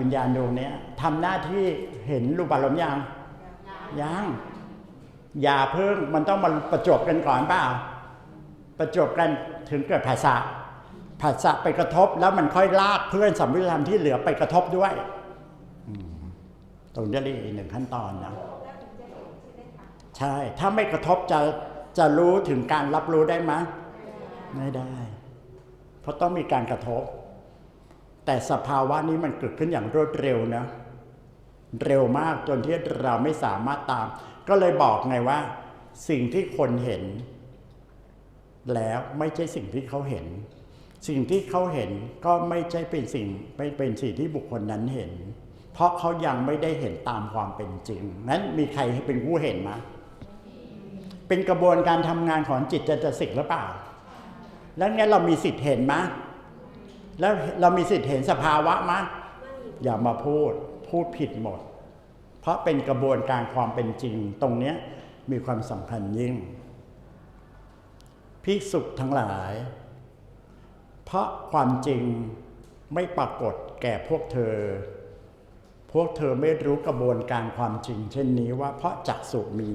วิญญาณดวงเนี้ยทำหน้าที่เห็นรูปอารมณ์ยังยังอย่าเพิ่งมันต้องมาประจวบกันก่อนเปล่า ประจวบกันถึงเกิดภาษาภาษาไปกระทบแล้วมันค่อยลากเพื่อนสัมวิธรรมที่เหลือไปกระทบด้วยอืมตรงนี้เรียกอีกหนึ่งขั้นตอนนะใช่ ถ้าไม่กระทบจะจะรู้ถึงการรับรู้ได้ไหมไม่ได้ เพราะต้องมีการกระทบ แต่สภาวะนี้มันเกิดขึ้นอย่างรวดเร็วนะเร็วมากจนที่เราไม่สามารถตาม ก็เลยบอกไงว่า สิ่งที่คนเห็น แล้วไม่ใช่สิ่งที่เขาเห็น สิ่งที่เขาเห็นก็ไม่ใช่เป็นสิ่งไม่เป็นสิ่งที่บุคคลนั้นเห็น เพราะเขายังไม่ได้เห็นตามความเป็นจริง นั้นมีใครเป็นผู้เห็นไหมเป็นกระบวนการทำงานของจิตเจตสิกหรือเปล่า แล้วงั้นเรามีสิทธิ์เห็นไหม แล้วเรามีสิทธิ์เห็นสภาวะไหมอย่ามาพูดพูดผิดหมด เพราะเป็นกระบวนการความเป็นจริง ตรงเนี้ยมีความสำคัญยิ่งภิกษุทั้งหลาย เพราะความจริงไม่ปรากฏแก่พวกเธอ พวกเธอไม่รู้กระบวนการความจริง เช่นนี้ว่าเพราะจักสุมี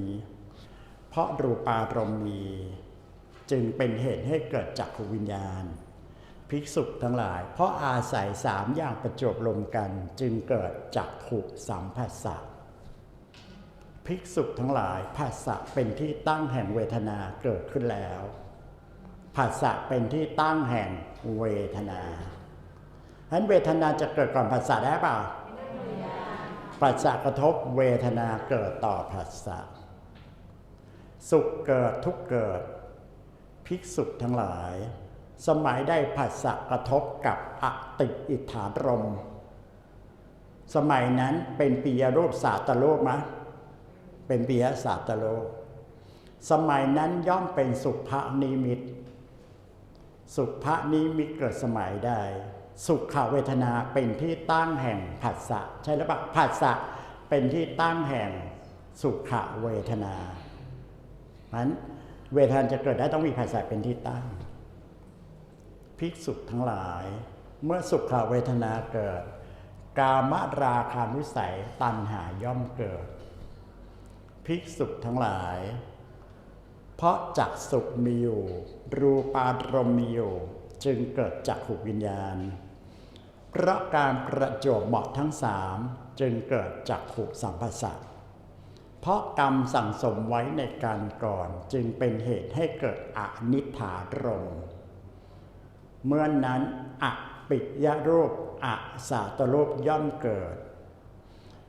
เพราะรูปารมมี จึงเป็นเหตุให้เกิดจักขวิญญาณ ภิกษุทั้งหลาย เพราะอาศัยสามอย่างประจบรวมกันจึงเกิดจักขุสัมผัสสะภิกษุทั้งหลายภาษะเป็นที่ตั้งแห่งเวทนาเกิดขึ้นแล้วภาษะเป็นที่ตั้งแห่งเวทนาฉะนั้นเวทนาจะเกิดก่อนภาษาได้เปล่าภาษากระทบเวทนาเกิดต่อภาษาสุขเกิดทุกเกิด ภิกษุทั้งหลาย สมัยได้ภาษะกระทบกับอติอิทธารม สมัยนั้นเป็นปียรูปศาสตโลกมะเป็นปียศาสตโลก สมัยนั้นย่อมเป็นสุภนิมิต สุภนิมิตเกิดสมัยใดสุขเวทนาเป็นที่ตั้งแห่งผัสสะใช่หรือเปล่าผัสสะเป็นที่ตั้งแห่งสุขเวทนานั้นเวทนาจะเกิดได้ต้องมีผัสสะเป็นที่ตั้ง ภิกษุทั้งหลาย เมื่อสุขเวทนาเกิด กามราคานุสัยตัณหาย่อมเกิด ภิกษุทั้งหลาย เพราะจักสุขมีอยู่ รูปารมมีอยู่ จึงเกิดจักขุวิญญาณ เพราะการประจวบเหมาะทั้งสามจึงเกิดจักขุสัมผัสสะเพราะกรรมสั่งสมไว้ในการก่อนจึงเป็นเหตุให้เกิดอนิถารมณ์ เมื่อนนั้นอปิยรูปอสาตรูปย่อมเกิด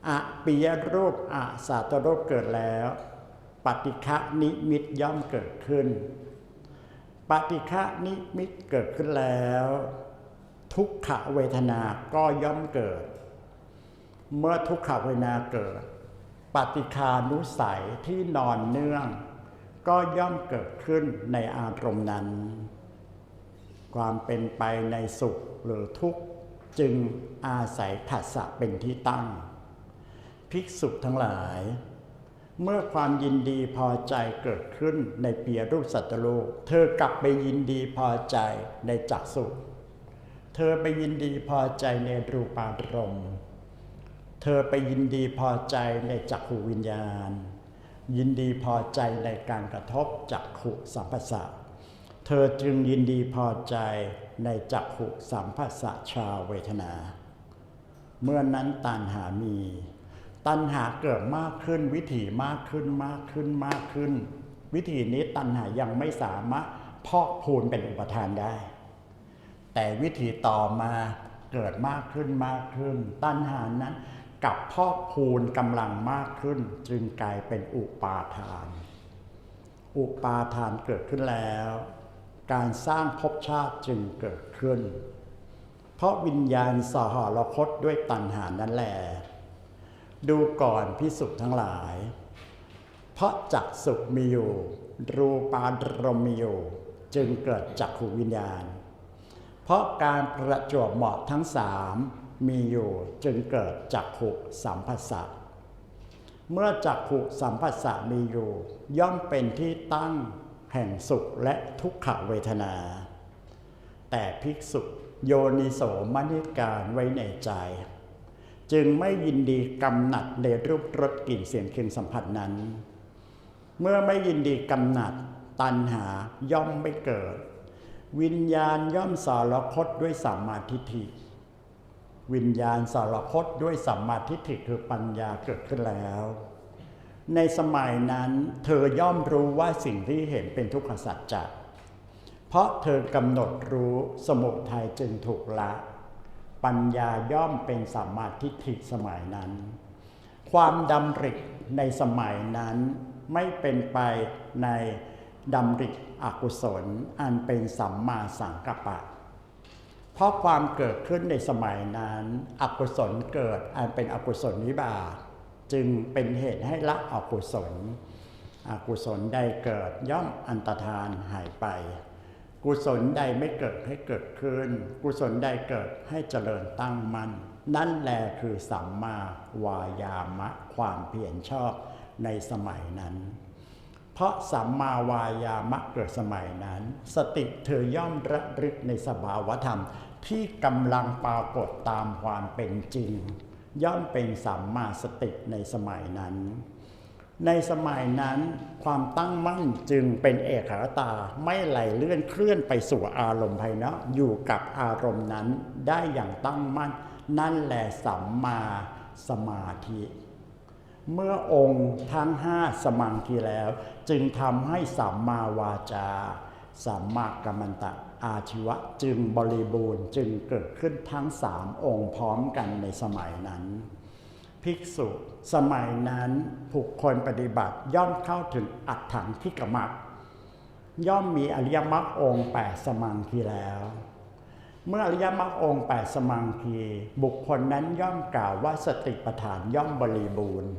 อปิยรูปอสาตรูปเกิดแล้ว ปฏิฆะนิมิตย่อมเกิดขึ้น ปฏิฆะนิมิตเกิดขึ้นแล้ว ทุกขเวทนาก็ย่อมเกิด เมื่อทุกขเวทนาเกิด ปฏิคานุสัยที่นอนเนื่อง ก็ย่อมเกิดขึ้นในอารมณ์นั้น ความเป็นไปในสุขหรือทุกข์จึงอาศัยผัสสะเป็นที่ตั้ง ภิกษุทั้งหลาย เมื่อความยินดีพอใจเกิดขึ้นในเปียรูปสัตว์โลก เธอกลับไปยินดีพอใจในจักสุเธอไปยินดีพอใจในรูปารมณ์เธอไปยินดีพอใจในจักขูวิญญาณ ยินดีพอใจในการกระทบจักขุสัมผัสสะ เธอจึงยินดีพอใจในจักขุสัมผัสสะชาเวทนา เมื่อนนั้นตัณหามี ตัณหาเกิดมากขึ้น วิถีมากขึ้นมากขึ้นมากขึ้น วิธีนี้ตัณหายังไม่สามารถพอกพูนเป็นอุปทานได้ แต่วิธีต่อมาเกิดมากขึ้นมากขึ้น ตัณหานั้นกับพอกพูนกำลังมากขึ้น จึงกลายเป็นอุปาทาน อุปาทานเกิดขึ้นแล้ว การสร้างภพชาติจึงเกิดขึ้น เพราะวิญญาณสหรคตด้วยตัณหานั่นแหละดูก่อนพิสุททั้งหลาย เพราะจักสุมีอยู่ รูปารมมีอยู่ จึงเกิดจักขูวิญญาณ เพราะการประจวบเหมาะทั้งสามมีอยู่จึงเกิดจักขุสัมผัสสะเมื่อจักขุสัมผัสสะมีอยู่ ย่อมเป็นที่ตั้ง แห่งสุขและทุกขเวทนา แต่ภิกษุโยนิโสมนิการไว้ในใจ จึงไม่ยินดีกำหนัดในรูปรสกลิ่นเสียงเครื่องสัมผัสนั้น เมื่อไม่ยินดีกำหนัดตัณหาย่อมไม่เกิด วิญญาณย่อมสารคตด้วยสัมมาทิฏฐิวิญญาณสารคตด้วยสัมมาทิฏฐิคือปัญญาเกิดขึ้นแล้ว ในสมัยนั้นเธอย่อมรู้ว่าสิ่งที่เห็นเป็นทุกขสัจจะเพราะเธอกำหนดรู้สมุทัยจึงถูกละ ปัญญาย่อมเป็นสัมมาทิฏฐิสมัยนั้น ความดำริในสมัยนั้นไม่เป็นไปในดำริอกุศลอันเป็นสัมมาสังกัปปะ เพราะความเกิดขึ้นในสมัยนั้น อกุศลเกิดอันเป็นอกุศลวิบาก จึงเป็นเหตุให้ละอกุศล อกุศลใดเกิดย่อมอันตรธานหายไป กุศลใดไม่เกิดให้เกิดขึ้น กุศลใดเกิดให้เจริญตั้งมั่นนั่นแหละคือสัมมาวายามะความเพียรชอบในสมัยนั้น เพราะสัมมาวายามะเกิดสมัยนั้น สติเธอย่อมระลึกในสภาวธรรมที่กำลังปรากฏตามความเป็นจริง ย่อมเป็นสัมมาสติในสมัยนั้น ในสมัยนั้นความตั้งมั่นจึงเป็นเอกคตาไม่ไหลเลื่อนเคลื่อนไปสู่อารมณ์ภายนอกอยู่กับอารมณ์นั้นได้อย่างตั้งมั่น นั่นแหละสัมมาสมาธิ เมื่อองค์ทั้งห้าสมังคีแล้ว จึงทำให้สัมมาวาจาสัมมากัมมันตะ อาชีวะจึงบริบูรณ์จึงเกิดขึ้นทั้งสามองค์พร้อมกันในสมัยนั้น ภิกษุสมัยนั้นผูกคนปฏิบัติย่อมเข้าถึงอัตถังที่กมักย่อมมีอริยมรรคองค์แปดสมังคีแล้ว เมื่ออริยมรรคองค์แปดสมังคีบุคคลนั้นย่อมกล่าวว่าสติปัฏฐานย่อมบริบูรณ์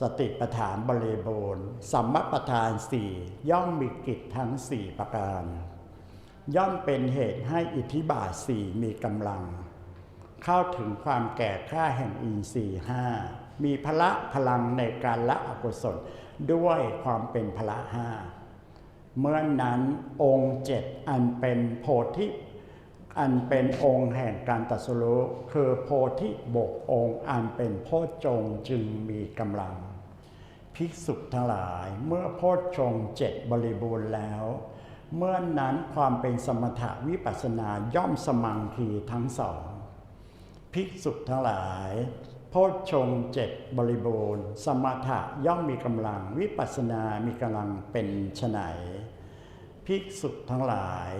สติปัฏฐานบริบูรณ์สัมมปัฏฐานสี่ย่อมมีกิจทั้งสี่ประการ ย่อมเป็นเหตุให้อิทธิบาทสี่มีกำลัง เข้าถึงความแก่ค่าแห่งอินทรีห้ามีพละพลังในการละอกุศลด้วยความเป็นพละห้าเมื่อนั้นองค์เจ็ดอันเป็นโพธิอันเป็นองค์แห่งการตรัสรู้คือโพธิบกองค์อันเป็นโพชฌงจึงมีกำลัง ภิกษุทั้งหลายเมื่อโพชฌงเจ็ดบริบูรณ์แล้ว เมื่อนั้นความเป็นสมถะวิปัสสนาย่อมสมังคีทั้งสอง ภิกษุทั้งหลาย โพชฌงเจ็ดบริบูรณ์ สมถะย่อมมีกำลังวิปัสสนามีกำลังเป็นไฉนภิกษุทั้งหลาย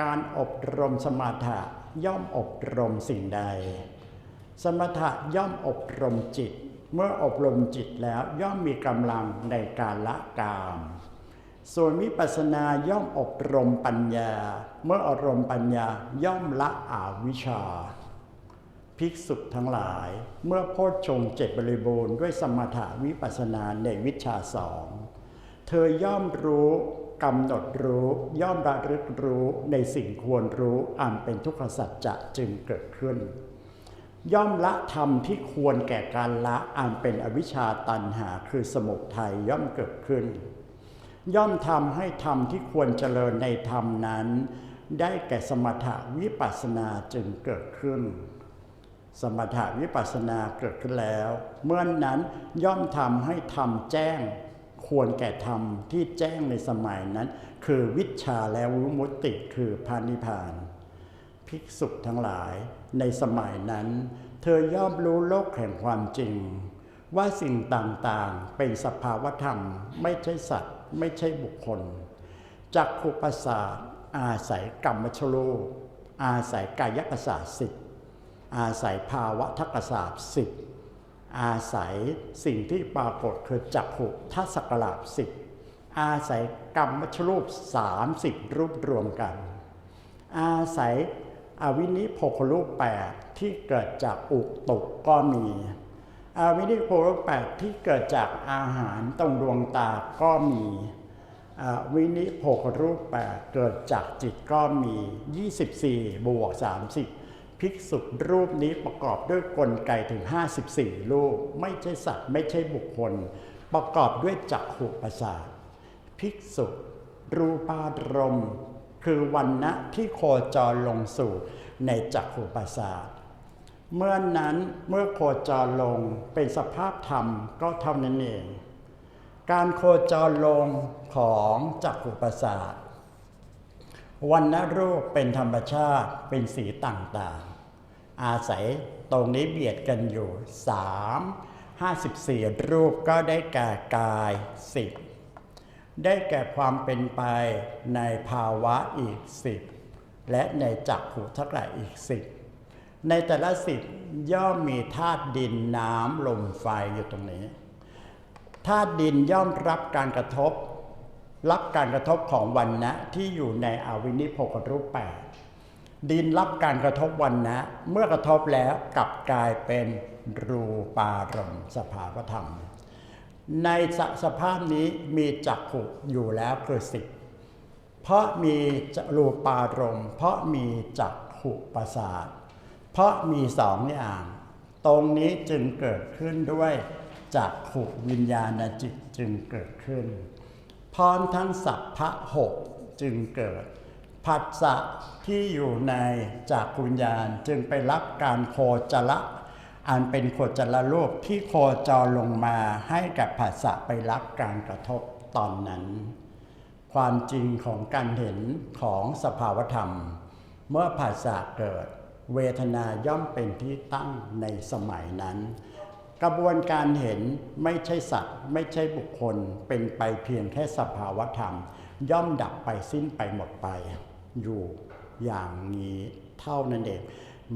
การอบรมสมถะย่อมอบรมสิ่งใด สมถะย่อมอบรมจิต เมื่ออบรมจิตแล้วย่อมมีกำลังในการละกาม ส่วนวิปัสสนาย่อมอบรมปัญญา เมื่ออบรมปัญญาย่อมละอาวิชชา ภิกษุทั้งหลาย เมื่อโพชฌงเจ็ดบริบูรณ์ด้วยสมถะวิปัสสนาในวิชาสองเธอย่อมรู้กำหนดรู้ย่อมระลึกรู้ในสิ่งควรรู้อันเป็นทุกขสัจจะจึงเกิดขึ้น ย่อมละธรรมที่ควรแก่การละอันเป็นอวิชชาตันหาคือสมุทัยย่อมเกิดขึ้น ย่อมทำให้ธรรมที่ควรเจริญในธรรมนั้น ได้แก่สมถะวิปัสนาจึงเกิดขึ้น สมถะวิปัสนาเกิดขึ้นแล้ว เมื่อนนั้นย่อมทำให้ธรรมแจ้ง ควรแก่ธรรมที่แจ้งในสมัยนั้น คือวิชชาและวิมุตติคือพานิพพาน ภิกษุทั้งหลายในสมัยนั้น เธอย่อมรู้โลกแห่งความจริง ว่าสิ่งต่างๆเป็นสภาวธรรมไม่ใช่สัตว์ ไม่ใช่บุคคลจักขุประสาทอาศัยกรรมชโลอาศัยกายประสาทสิบอาศัยภาวะทักษศาสิบอาศัยสิ่งที่ปรากฏคือจักขุทัศกราบสิบอาศัยกรรมชรูปสามสิบรูปรวมกัน อาศัยอวินิโพครูปแปดที่เกิดจากอุตุก็มี อวินิโพครูปแปดที่เกิดจากอาหารตรงดวงตาก็มีวินิโพครูปแปดเกิดจากจิตก็มี 24 บวก 30 ภิกษุรูปนี้ประกอบด้วยกลไกถึง 54 รูป ไม่ใช่สัตว์ไม่ใช่บุคคล ประกอบด้วยจักขุประสาทภิกษุรูปารม คือวันณะที่โคจรลงสู่ในจักขุประสาท เมื่อนนั้นเมื่อโคจรลงเป็นสภาพธรรมก็เท่านั้นเอง การโคจรลงของจักขุประสาทวันนรูปเป็นธรรมชาติเป็นสีต่างๆ อาศัยตรงนี้เบียดกันอยู่ 3 54 รูปก็ได้แก่กายสิบได้แก่ความเป็นไปในภาวะอีกสิบและในจักขุทักหลายอีกสิบ ในแต่ละสิบย่อมมีธาตุดินน้ำลมไฟอยู่ตรงนี้ธาตุดินย่อมรับการกระทบ รับการกระทบของวันนะที่อยู่ในอวินิพกรูปแปดดินรับการกระทบวันนะเมื่อกระทบแล้วกลับกลายเป็นรูปารมสภาวธรรม ในสสภาพนี้มีจักขุอยู่แล้วคือสิบเพราะมีรูปารมเพราะมีจักขุประสาท เพราะมีสองอย่าง ตรงนี้จึงเกิดขึ้นด้วยจักขุวิญญาณจิตจึงเกิดขึ้น พร้อมทั้งสัพพะหกจึงเกิด ผัสสะที่อยู่ในจากกุญญาณจึงไปรับการโคจระอันเป็นโคจรรูปที่โคจรลงมาให้กับผัสสะไปรับการกระทบตอนนั้น ความจริงของการเห็นของสภาวธรรม เมื่อผัสสะเกิด เวทนาย่อมเป็นที่ตั้งในสมัยนั้น กระบวนการเห็นไม่ใช่สัตว์ ไม่ใช่บุคคลเป็นไปเพียงแค่สภาวธรรม ย่อมดับไปสิ้นไปหมดไป อยู่อย่างนี้เท่านั้นเอง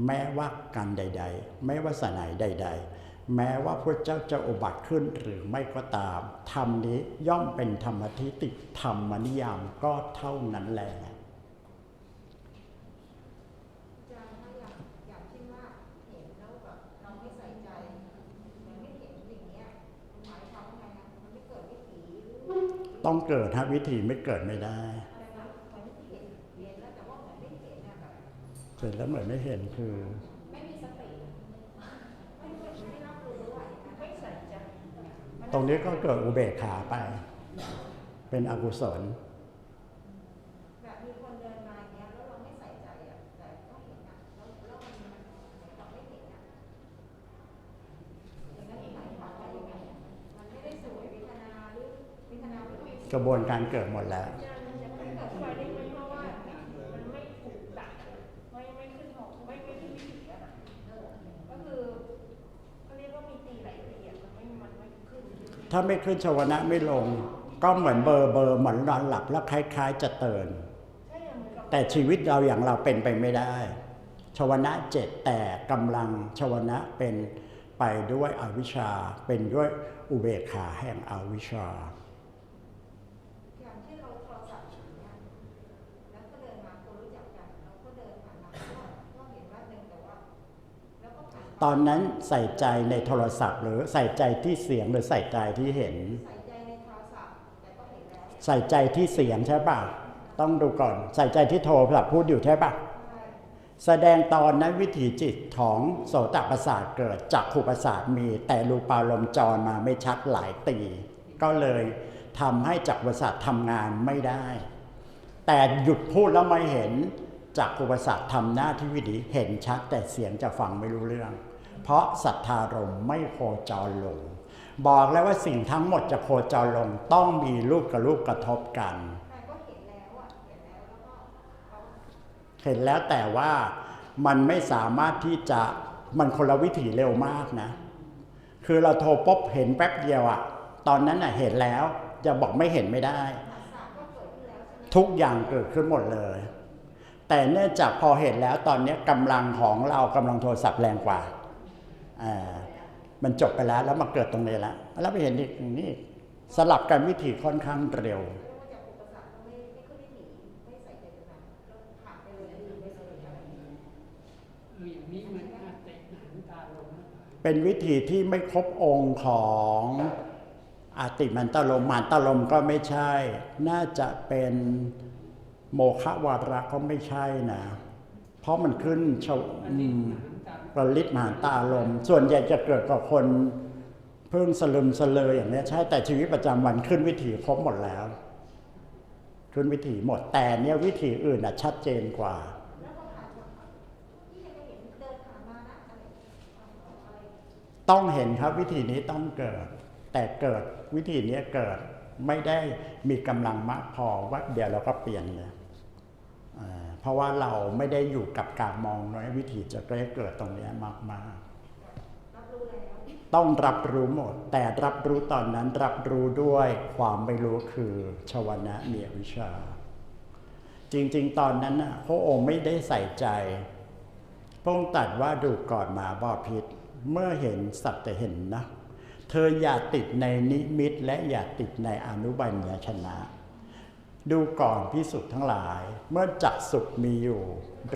แม้ว่าการใดๆไม่ว่าสนายใด ๆ แม้ว่าพระเจ้าจะอุบัติขึ้นหรือไม่ก็ตามธรรมนี้ย่อมเป็นธรรมทิฏฐิธรรมนิยามก็เท่านั้นแหละ อาจารย์ถ้าอย่างอย่างที่ว่าเห็นแล้วแบบเราไม่ใส่ใจมันไม่เห็นอย่างเงี้ยหมายความว่าไงนะมันไม่เกิดวิถีหรือ ต้องเกิดฮะวิธีไม่เกิดไม่ได้เหมือนเห็นเห็นแล้วเหมือนไม่เห็นอะแบบเสร็จแล้วเหมือนไม่เห็นคือไม่มีสติไม่ไม่ไม่รับรู้อะไม่ใส่ใจตรงนี้ก็เกิดอุเบกขาไป เป็นอกุศล แบบมีคนเดินมาอย่างเงี้ยแล้วเราไม่ใส่ใจอะแต่ก็เห็นอะแล้วแล้วมันมันเหมือนกับไม่เห็นอะอย่างนั้นหมายความว่ายังไงอะมันไม่ได้สวยวิทนาหรือวิทนาไม่มี กระบวนการเกิดหมดแล้วถ้าไม่ขึ้นหกไม่ไม่ขึ้นวิถีอะนะเออก็คือเขาเรียกว่ามีตีหลายตีอะมันไม่ขึ้นชวนะไม่ลง ก็เหมือนเบอร์เบอร์เหมือนนอนหลับแล้วคล้ายๆ จะเตือนแต่ชีวิตเราอย่างเราเป็นไปไม่ได้ ชวนะเจ็ดแต่กำลังชวนะเป็นไปด้วยอวิชชา เป็นด้วยอุเบกขาแห่งอวิชชา อย่างที่เราโทรศัพท์อย่างเงี้ยแล้วก็เดินมาคนรู้จักกันเราก็เดินผ่านมาก็ก็เห็นว่าหนึ่งแต่ว่า แล้วก็ผ่าน ตอนนั้นใส่ใจในโทรศัพท์ หรือใส่ใจที่เสียงหรือใส่ใจที่เห็น ใส่ใจในโทรศัพท์ใส่ใจที่เสียงใช่ป่ะต้องดูก่อน ใส่ใจที่โทรศัพท์พูดอยู่ใช่ป่ะแสดงตอนนั้นวิถีจิตของโสตประสาทเกิดจักขุประสาทมี แต่รูปารมจรมาไม่ชัดหลายตี ก็เลยทำให้จักขุประสาททำงานไม่ได้ แต่หยุดพูดแล้วไม่เห็นจักขุประสาททำหน้าที่วิถีเห็นชัดแต่เสียงจะฟังไม่รู้เรื่อง เพราะศรัทธารมไม่โคจรลง บอกแล้วว่าสิ่งทั้งหมดจะโคจรลงต้องมีรูปกับรูปกระทบกัน เห็นแล้วแต่ว่ามันไม่สามารถที่จะมันคนละวิถีเร็วมากนะ คือเราโทรปุ๊บเห็นแป๊บเดียวอะตอนนั้นอะเห็นแล้วจะบอกไม่เห็นไม่ได้ ทุกอย่างเกิดขึ้นหมดเลย แต่เนื่องจากพอเห็นแล้วตอนนี้กำลังของเรากำลังโทรศัพท์แรงกว่า มันจบไปแล้วแล้วมาเกิดตรงนี้แล้วแล้วไปเห็นอีกนี่สลับกันวิถีค่อนข้างเร็วเป็นวิธีที่ไม่ครบองค์ของอาติมันตลมมานตลมก็ไม่ใช่ น่าจะเป็นโมฆะวาระก็ไม่ใช่นะ เพราะมันขึ้นชาวอืม ประลิตมหาตาลม ส่วนใหญ่จะเกิดกับคนเพิ่งสลึมสเลออย่างนี้ใช่แต่ชีวิตประจำวันขึ้นวิถีครบหมดแล้วขึ้นวิถีหมดแต่เนี่ยวิถีอื่นอะชัดเจนกว่าต้องเห็นครับวิธีนี้ต้องเกิด แต่เกิดวิธีนี้เกิดไม่ได้มีกำลังมากพอว่าเดี๋ยวเราก็เปลี่ยนเลย เพราะว่าเราไม่ได้อยู่กับการมองน้อยวิธีจะได้เกิดตรงนี้มากๆรับรู้แล้วต้องรับรู้หมด แต่รับรู้ตอนนั้นรับรู้ด้วยความไม่รู้คือชวนะเมียวิชา จริง ๆ ตอนนั้นน่ะพระองค์ไม่ได้ใส่ใจพระองค์ตัดว่าดูก่อนหมาบอพิษเมื่อเห็นสัตว์แต่เห็นนะ เธออย่าติดในนิมิตและอย่าติดในอนุบัญญชนะ ดูก่อนพิสุทธ์ทั้งหลาย เมื่อจักสุขมีอยู่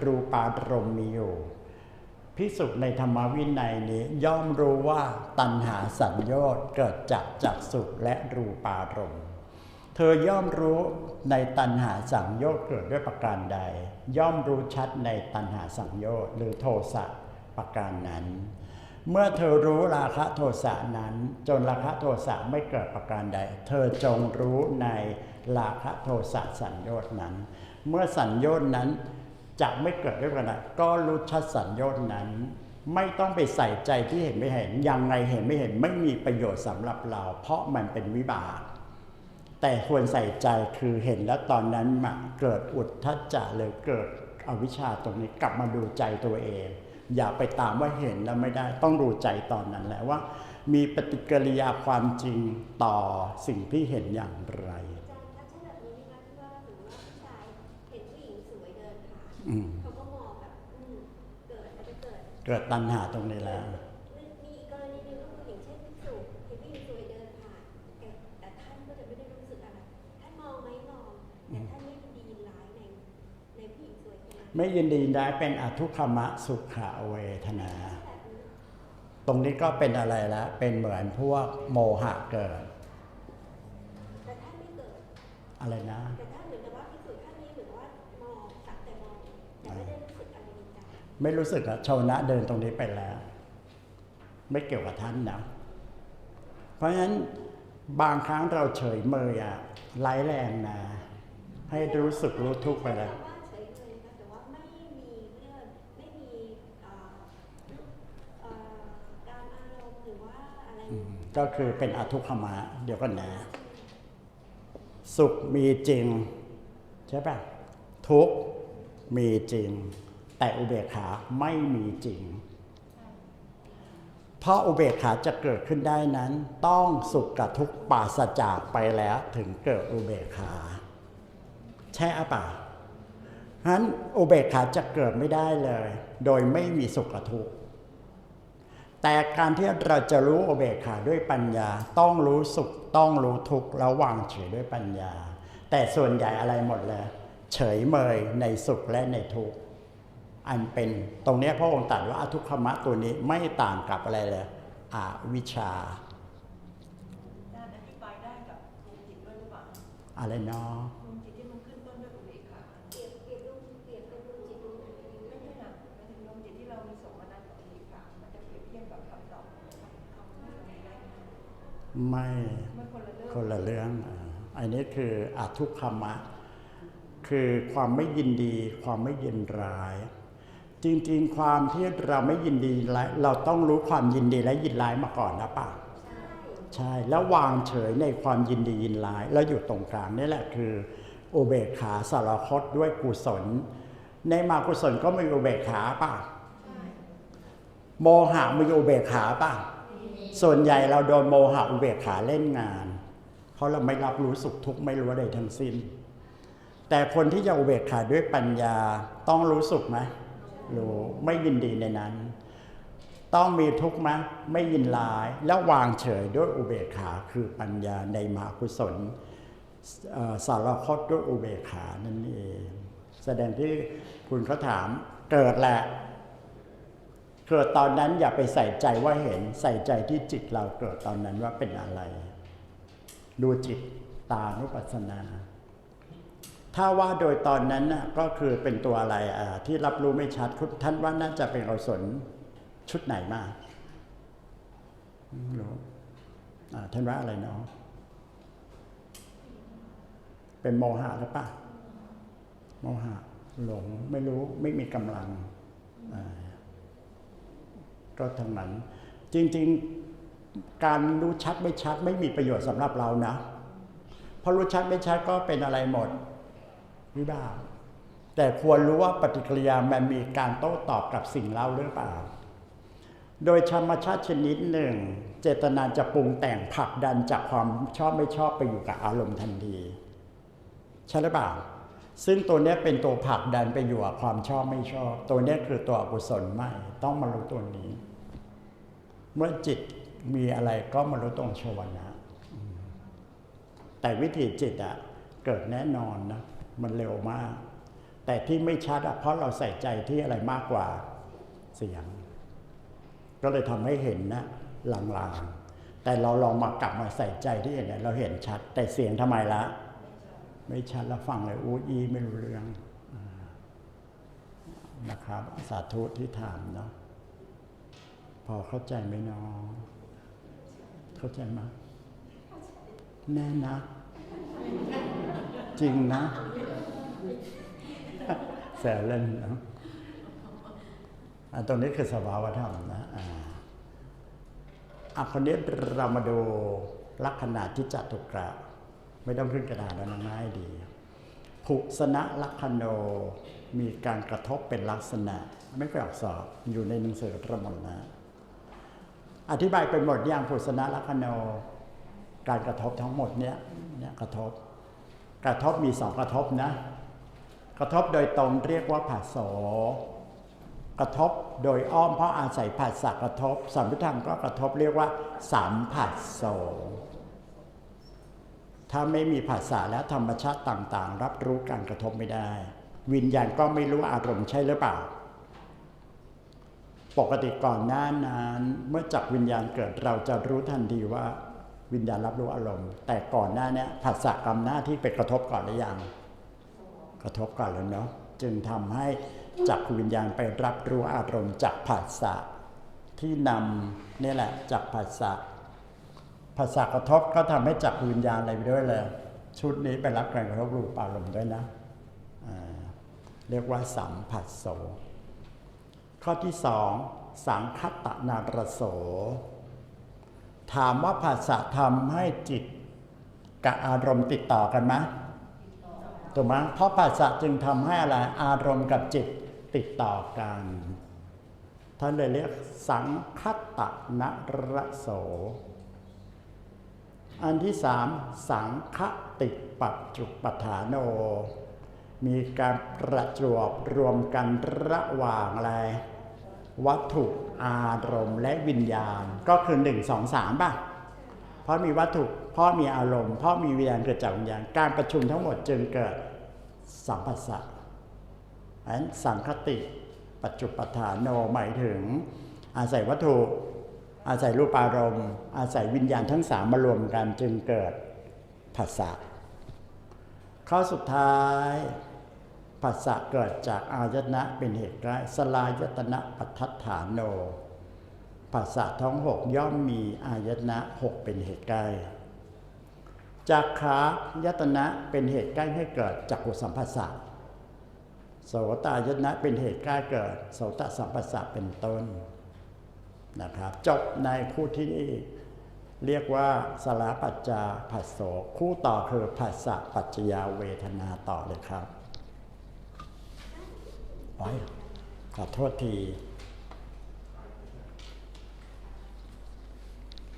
รูปารมมีอยู่พิสุในธรรมวินัยนี้ย่อมรู้ว่าตัณหาสัญญาเกิดจากจักสุและรูปารมณ์เธอย่อมรู้ในตัณหาสังโยชน์เกิดด้วยประการใด ย่อมรู้ชัดในตัณหาสังโยชน์หรือโทสะประการนั้น เมื่อเธอรู้ราคะโทสะนั้น จนราคะโทสะไม่เกิดประการใด เธอจงรู้ใน ราคะโทสะสัญโยชน์นั้น เมื่อสัญโยชน์นั้นจะไม่เกิดด้วยการใดก็รู้ชัดสัญโยชน์นั้น ไม่ต้องไปใส่ใจที่เห็นไม่เห็นยังไงเห็นไม่เห็นไม่มีประโยชน์สำหรับเรา เพราะมันเป็นวิบาก แต่ควรใส่ใจคือเห็นแล้วตอนนั้นมาเกิดอุทธัจจะหรือเกิดอวิชชาตรงนี้กลับมาดูใจตัวเอง อย่าไปตามว่าเห็นแล้วไม่ได้ต้องดูใจตอนนั้นแหละว่า มีปฏิกิริยาความจริงต่อสิ่งที่เห็นอย่างไร เขาก็มองแบบอืมเกิดอาจจะเกิดเกิดตัณหาตรงนี้แล้วมีมีอีกกรณีหนึงก็คืออย่างเช่นพิสุเห็นผู้หญิงสวยเดินผ่านแต่แต่ท่านก็จะไม่ได้รู้สึกอะไรท่านมองไหมมองแต่ท่านไม่ดียินร้ายในในผู้หญิงสวยคนนั้นไม่ยินดีได้เป็นอทุกขมะสุขเวทนาแบบนี้ตรงนี้ก็เป็นอะไรละเป็นเหมือนพวกโมหะเกิด แต่ท่านไม่เกิด อะไรนะแต่ ไม่รู้สึกอะชาวนะเดินตรงนี้ไปแล้ว ไม่เกี่ยวกับท่านนะเพราะฉะนั้นบางครั้งเราเฉยเมยอะไร้แรงนะให้รู้สึกรู้ทุกข์ไปแล้วว่าเฉยเลยนะแต่ว่าไม่มีเรื่องไม่มีเอ่อเอ่อการอารมณ์หรือว่าอะไรอืมก็คือเป็นอทุกขมะเดี๋ยวก่อนนะ สุขมีจริง ใช่ปะทุกข์มีจริง แต่อุเบกขาไม่มีจริง เพราะอุเบกขาจะเกิดขึ้นได้นั้น ต้องสุขกับทุกข์ปราศจากไปแล้วถึงเกิดอุเบกขา ใช่อะเปล่าฉะนั้นอุเบกขาจะเกิดไม่ได้เลย โดยไม่มีสุขกับทุกข์แต่การที่เราจะรู้อุเบกขาด้วยปัญญา ต้องรู้สุขต้องรู้ทุกข์แล้ววางเฉยด้วยปัญญา แต่ส่วนใหญ่อะไรหมดเลยเฉยเมยในสุขและในทุกข์ อันเป็นตรงนี้พระองค์ตรัสว่าอทุกขมะตัวนี้ไม่ต่างกับอะไรเลยอวิชชาอธิบายไรเปล่าะไรเนาะดวงจิตที่มันขึ้นต้นด้วยอุเบกขาเปรียบเปรียบดวงเปรียบเป็นดวงจิตดวงไหนไม่ใช่หนักหมายถึงดวงจิตที่เรามีสมนัตกับอุเบกขามันจะเปรียบเทียบกับคำตอบคำพูดอะไรได้ไหมไม่มันคนละเรื่อง อันนี้คืออทุกขมะ คือความไม่ยินดี ความไม่ยินร้าย จริงๆ ความที่เราไม่ยินดีและเราต้องรู้ความยินดีและยินร้ายมาก่อนนะป่ะใช่ใช่แล้ววางเฉยในความยินดียินร้าย แล้วอยู่ตรงกลางนี่แหละคืออุเบกขาสารคตด้วยกุศล ในมากุศลก็มีอุเบกขาป่ะโมหะมีอุเบกขาป่ะส่วนใหญ่เราโดนโมหะอุเบกขาเล่นงาน เพราะเราไม่รับรู้สุขทุกข์ไม่รู้อะไรทั้งสิ้น แต่คนที่จะอุเบกขาด้วยปัญญาต้องรู้สุขไหม รู้ไม่ยินดีในนั้น ต้องมีทุกข์ไหมไม่ยินร้าย แล้ววางเฉยด้วยอุเบกขาคือปัญญาในมหากุศลสารคตด้วยอุเบกขานั่นเอง แสดงที่คุณเขาถามเกิดแหละเกิดตอนนั้นอย่าไปใส่ใจว่าเห็นใส่ใจที่จิตเราเกิดตอนนั้นว่าเป็นอะไร ดูจิตตานุปัสสนา ถ้าว่าโดยตอนนั้นน่ะก็คือเป็นตัวอะไรที่รับรู้ไม่ชัดคุณท่านว่าน่าจะเป็นอกุศลชุดไหนมารู้ท่านว่าอะไรเนาะเป็นโมหะหรือปะโมหะหลงไม่รู้ไม่มีกำลังก็ทั้งนั้น จริง ๆการรู้ชัดไม่ชัดไม่มีประโยชน์สำหรับเรานะเพราะรู้ชัดไม่ชัดก็เป็นอะไรหมด วิบากแต่ควรรู้ว่าปฏิกิริยามันมีการโต้ตอบกับสิ่งเล่าหรือเปล่า โดยธรรมชาติชนิดหนึ่ง เจตนาจะปรุงแต่งผลักดันจากความชอบไม่ชอบไปอยู่กับอารมณ์ทันที ใช่หรือเปล่า ซึ่งตัวนี้เป็นตัวผลักดันไปอยู่กับความชอบไม่ชอบ ตัวนี้คือตัวอกุศลไม่ต้องมารู้ตัวนี้ เมื่อจิตมีอะไรก็มารู้ตรงชวนะ แต่วิธีจิตอะเกิดแน่นอนนะ มันเร็วมาก แต่ที่ไม่ชัดอะเพราะเราใส่ใจที่อะไรมากกว่าเสียง ก็เลยทำให้เห็นนะลางๆ แต่เราลองมากลับมาใส่ใจที่เห็นเนี่ยเราเห็นชัด แต่เสียงทำไมละ ไม่ชัดแล้วฟังเลยอู้อีไม่รู้เรื่องนะครับ สาธุที่ถามเนาะพอเข้าใจไหมเนาะเข้าใจไหมแน่นะ จริงนะ แซวเล่นนะตรงนี้คือสภาวธรรมนะอ่าอะคนนี้เรามาดูลักษณะที่จัตุกระไม่ต้องขึ้นกระดาษแล้วนะง่ายดีภุสนะลักขโนมีการกระทบเป็นลักษณะ ไม่ไปออกสอบอยู่ในหนังสือระหมดนะอธิบายเป็นหมดอย่างภุสนะลักขโน การกระทบทั้งหมดเนี้ยเนี่ยกระทบ กระทบมีสองกระทบนะ กระทบโดยตรงเรียกว่าผัสโสกระทบโดยอ้อมเพราะอาศัยผัสสะกระทบสัมพุทธังก็กระทบเรียกว่าสัมผัสโสถ้าไม่มีภาษาและธรรมชาติต่าง ๆ รับรู้การกระทบไม่ได้ วิญญาณก็ไม่รู้อารมณ์ใช่หรือเปล่า ปกติก่อนหน้านั้นเมื่อจักวิญญาณเกิดเราจะรู้ทันทีว่า วิญญาณรับรู้อารมณ์ แต่ก่อนหน้านี้ภาษากรรมหน้าที่ไปกระทบก่อนหรือยัง กระทบก่อนแล้วเนาะจึงทำให้จักรวิญญาณไปรับรู้อารมณ์จากภาษาที่นำนี่แหละจากภาษาภาษากระทบก็ทำให้จักรวิญญาณอะไรไปด้วยเลย ชุดนี้ไปรับการกระทบรูปอารมณ์ด้วยนะเรียกว่าสัมผัสโส ข้อที่สองสังคตนารโส ถามว่าภาษาทำให้จิตกับอารมณ์ติดต่อกันไหม ถูกไหมเพราะภาษาจึงทำให้อะไรอารมณ์กับจิตติดต่อกันท่านเลยเรียกสังคตะนรโส อันที่สามสังคติปัจจุปฐานโน มีการประจวบรวมกันระหว่างอะไร วัตถุอารมณ์และวิญญาณ ก็คือหนึ่งสองสามป่ะ เพราะมีวัตถุ เพราะมีอารมณ์ เพราะมีวิญญาณเกิดจากวิญญาณ การประชุมทั้งหมดจึงเกิดสัมผัสสะอันสังคติ ปัจจุปฐานโนหมายถึง อาศัยวัตถุ อาศัยรูปอารมณ์ อาศัยวิญญาณทั้งสามมารวมกันจึงเกิดผัสสะข้อสุดท้ายผัสสะเกิดจากอายตนะเป็นเหตุใกล้สลายตนะปัฏฐานโน ผัสสะทั้งหกย่อมมีอายตนะหกเป็นเหตุใกล้จากขายตนะเป็นเหตุใกล้ให้เกิดจักขุสัมผัสสะโสตายตนะเป็นเหตุใกล้เกิดโสตสัมผัสสะเป็นต้นนะครับ จบในคู่ที่นี่เรียกว่าสลาปัจจาผัสโสคู่ต่อคือผัสสะปัจจยาเวทนาต่อเลยครับไว้ขอโทษที